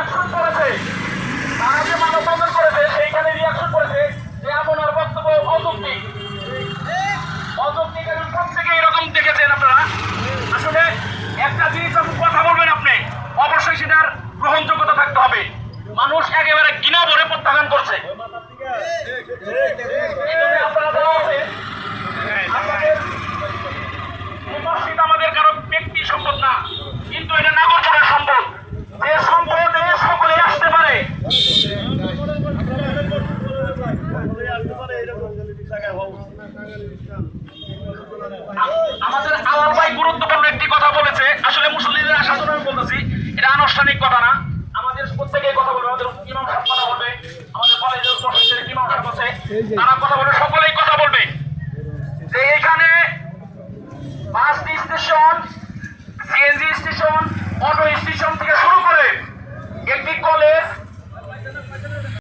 Reaction করেছে। তারা যে মানববন্ধন করেছে, সেইখানে রিয়াকশন করেছে যে আপনার বক্তব্য অযৌক্তিক। অযৌক্তিক এবং থেকে এরকম দেখেছেন আপনারা? আসলে একটা জিনিস যখন কথা বলবেন আপনি, অবশ্যই সেটার গ্রহণযোগ্যতা থাকতে হবে। মানুষ একেবারে ঘৃণা ভরে প্রত্যাখ্যান করছে। আমাদের আলাল ভাই গুরুত্বপূর্ণ একটি কথা বলেছে। আসলে মুসল্লিদের আসার আমি বলতেছি, এটা আনুষ্ঠানিক কথা না। আমাদের প্রত্যেকেই কথা বলবে, আমাদের ইমাম সাহেব কথা বলবে, আমাদের কলেজের প্রফেসর ইমাম সাহেব আছে, তারা কথা বলবে, সকলেই কথা বলবে। যে এখানে bus station, CNG station, auto station থেকে